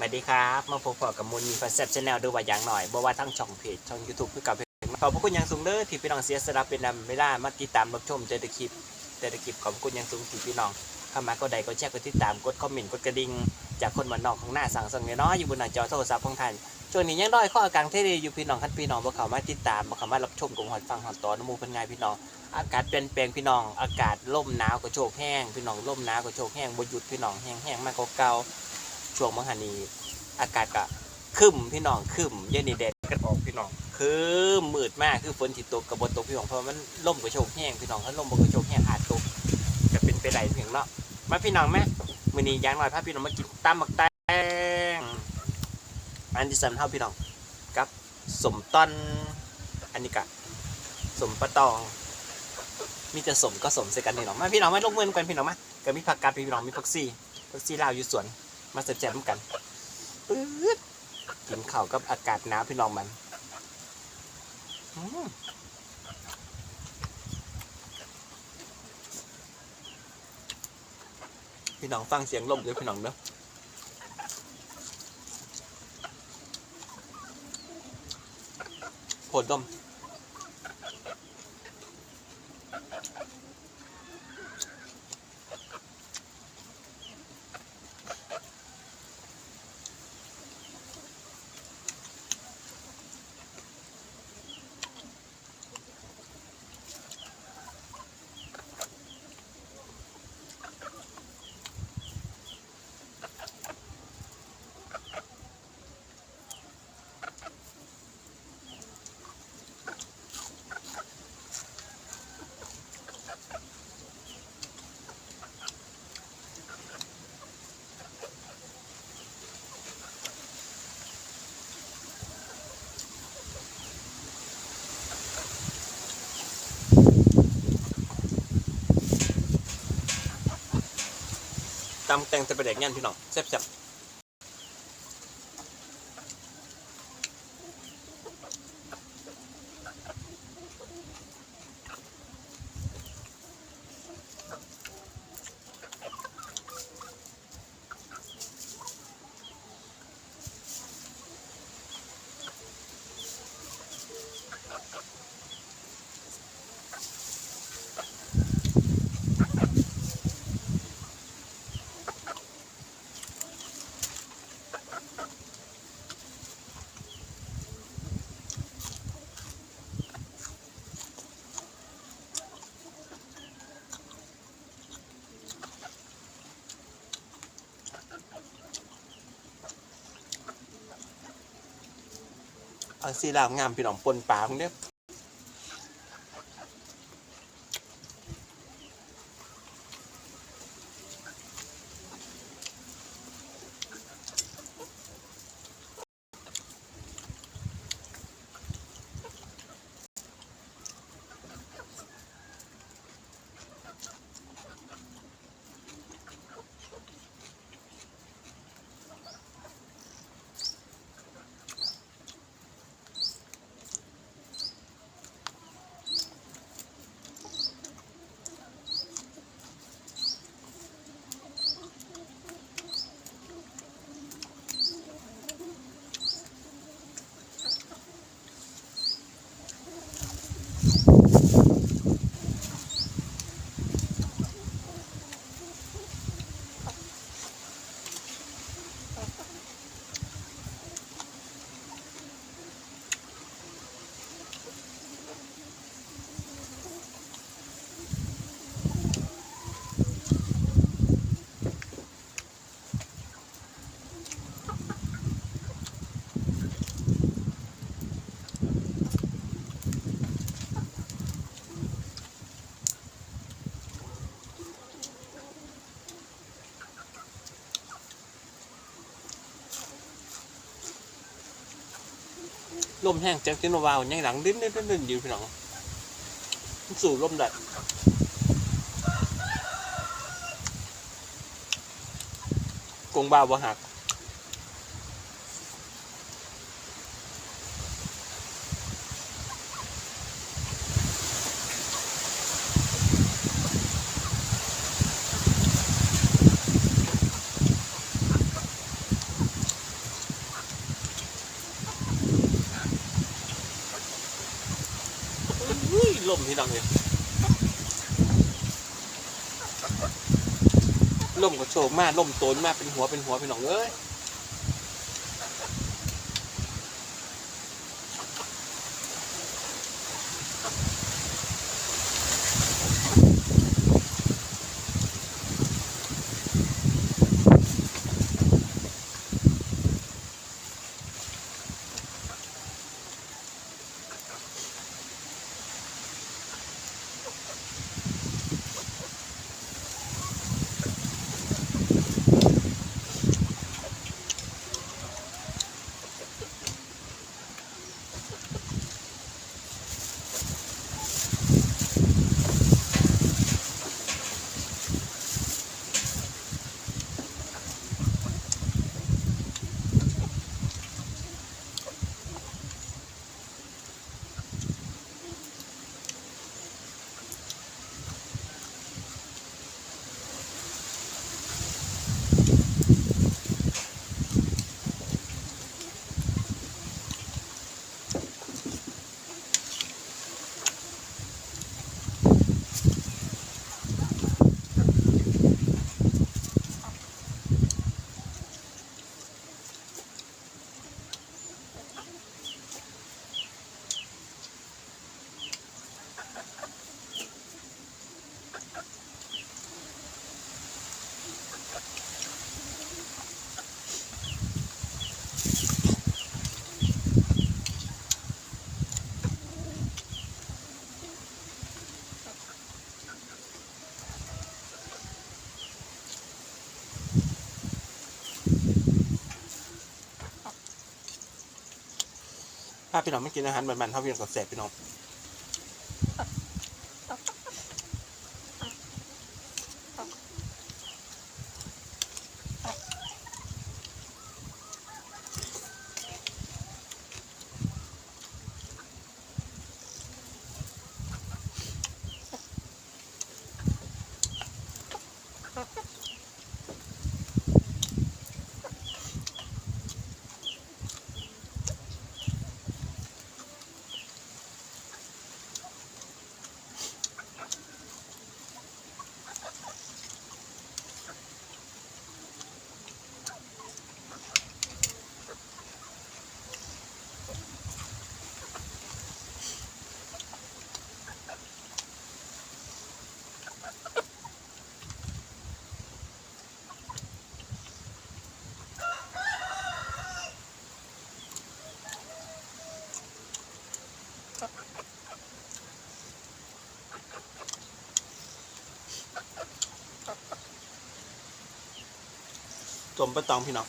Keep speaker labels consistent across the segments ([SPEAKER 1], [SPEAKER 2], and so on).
[SPEAKER 1] สวัสดีครับ มาพบกับมูลมีฟัสเซปชแนลดูว่าอย่างหน่อยบ่ว่าทั้งช่องเพจช่อง YouTube คือกับเพจขอบพระคุณอย่างสูงเด้อที่พี่น้องเสียสละเป็นนำเวลามาติดตามรับชมเจอคลิปเจอคลิปขอบพระคุณอย่างสูงที่พี่น้องเข้ามาก็ใดก็แชร์กดติดตามกดคอมเมนต์กดกระดิ่งจากคนบ้านนอกของหน้าสั่งสั่งน้อยอยู่บนหน้าจอโทรศัพท์ของท่านช่วงนี้ยังด้อยข้ออาการเทเดอยู่พี่น้องคันพี่น้องบ่เข้ามาติดตามบ่เข้ามารับชมกงหอดฟังหอดต่อนมูเพิ่นไงพี่น้องอากาศเปลี่ยนแปลงพี่น้องอากาศล่มหนาวก็โชกแห้งพี่น้องล่มหนาวก็โชกแห้งบ่หยุดพี่น้องแห้งแห้งมากกว่าเก่า ช่วงมหันนีอากาศก็คึมพี่น้องคึมเย็นนี่แดดก็ออกพี่น้องคือมืดมากคือฝนสิดตกกับบนตกพี่น้องเพราะมันล่มก็โชกแห้งพี่น้องถ้าล่มบ่ก็โชกแห้งอาจตกก็เป็นไปได้เพียงเนาะมาพี่น้องแม่มือนี้ย่างน้อยพาพี่น้องมากินตำหมักแตงอันที่สำเท่าพี่น้องกับสมต้นอันนี้ก็สมปะตองมีแต่สมก็สมใส่กันนี่หรอกมาพี่น้องมาลงมือกันพี่น้องมาก็มีผักกาดพี่น้องมีผักซีผักซีลาวอยู่สวน มาเสร็จแจมกันปื๊ดกินข้าวกับอากาศหนาวพี่น้องมันพี่น้องฟังเสียงลมด้วยพี่น้องเนาะผดดมำแตงตะประเด็กยันพี่น้องแซ่บๆ เอาสีลาวงามพี่น้องปนปลาพวกเนี้ ลมแห้งแจ็คจิโนวาวยังหลังดิ้นดิ้นดิ้นอยู่พี่น้องสู่ลมได้กงบ้าวบ่หัก ลม พี่น้องเลยลมก็โชกมากล่มโตนมากเป็นหัวเป็นหัวพี่น้องเอ้ย ถ้าพี่น้องไม่กินอาหารมันๆเท่าพี่น้องก็แสบพี่น้อง จมปะตองพี่น้อง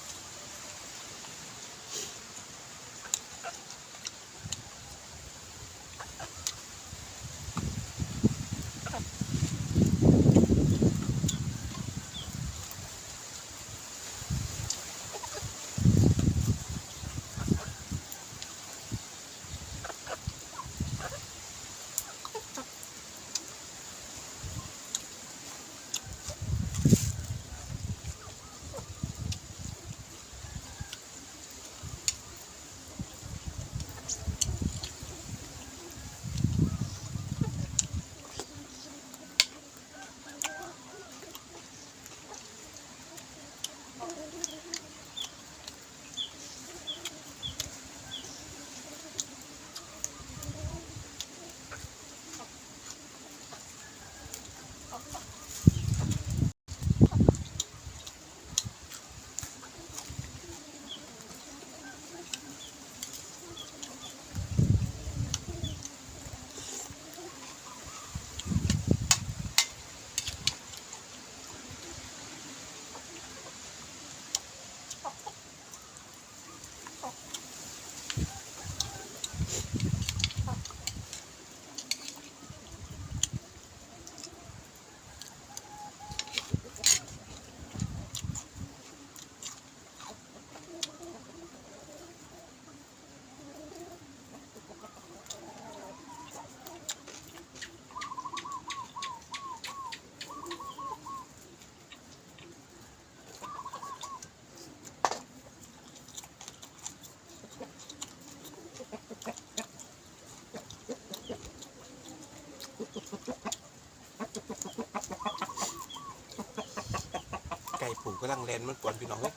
[SPEAKER 2] กกำลังแลนมันกวนพี่น้องเฮ้ย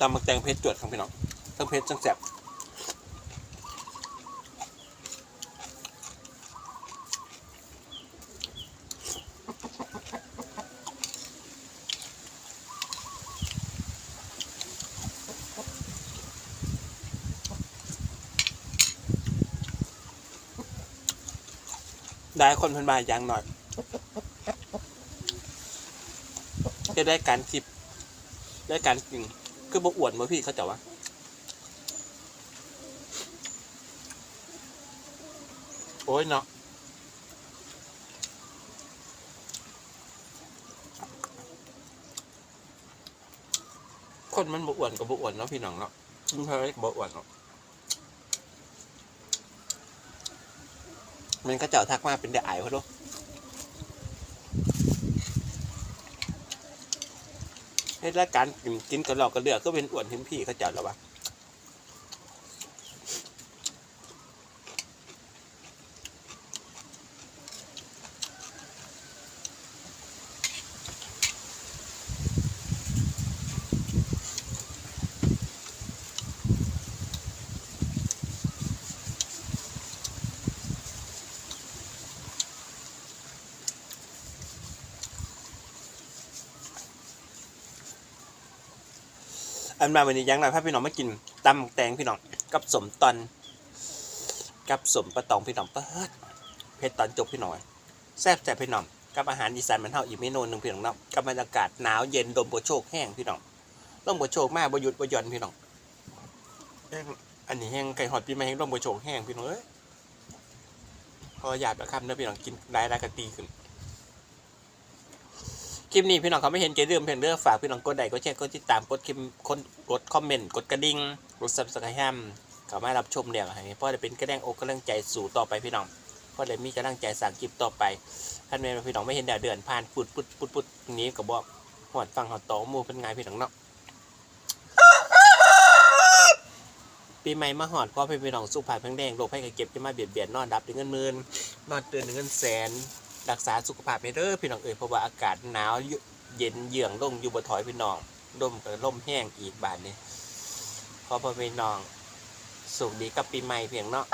[SPEAKER 2] ตำมักแตงเพชรจวดครับพี่น้องทั้งเพชรทั้งแสบ ได้คนเพิ่นมาอย่างหน่อยจะได้การคลิปได้การกินคือบอวดมาพี่เขาจะว่าโอ้ยเนาะคนมันบอวดกับบอวดเนาะพี่น้องเนาะมึงเคยบอวดเนาะ มันก็เจ้าทักมาเป็นเดอายเขาดูเฮ็ดแล้วการกินกินกระหลอกกระเลือกก็เป็นอ้วนทิ้พี่เขาเจ้าแล้ววะ อันมาวันนี้ยังหน่อยพาพี่น้องมากินตำแตงพี่น้องกับสมตอนกับสมปะตองพี่น้องเปิดเพชรตอนจบพี่น้องแซ่บแซ่บพี่น้องกับอาหารอีสานมันเท่าอีกเมนูหนึ่งพี่น้องเนาะกับบรรยากาศหนาวเย็นลมโบโชกแห้งพี่น้องลมโบโชกมากบหยุดบย่อนพี่น้องแห้งอันนี้แห้งไก่หอดปีใหม่แห้งลมโบโชกแห้งพี่น้องเอ้ยพอหยาบแล้วครับเนื้อพี่น้องกินได้ได้กะตีขึ้น คลิปนี้พี่น้องเขาไม่เห็นเกลืมเพียงเด้อฝากพี่น้องกดไลค์กดแชร์กดติดตามกดคลิปคนกดคอมเมนต์กดกระดิ่งกดซับสไครต์เขามารับชมเนี่ยให้พ่อได้เป็นกระแดงอกกำลังใจสู่ต่อไปพี่น้องพ่อได้มีกำลังใจสั่งคลิปต่อไปท่านแม่พี่น้องไม่เห็นแดดเดือนผ่านปุดปุดปุดปุดนี้ก็บอกหอดฟังหอดตอมูเป็นไงพี่น้องเนาะปีใหม่มาหอดพ่อพี่น้องสุขภาพแข็งแรงโรคภัยไข้เจ็บจะมาเบียดเบียนนอนดับถึงเงินหมื่นนอนเตือนถึงเงินแสน รักษาสุขภาพให้เด้อพี่น้องเอ๋ยเพราะว่าอากาศหนาวเย็นเยืองลงอยู่บนถอยพี่น้องลมก็ล่มแห้งอีกบานนี้พอพ่อพี่น้องสุขดีกับปีใหม่เพียงเนาะ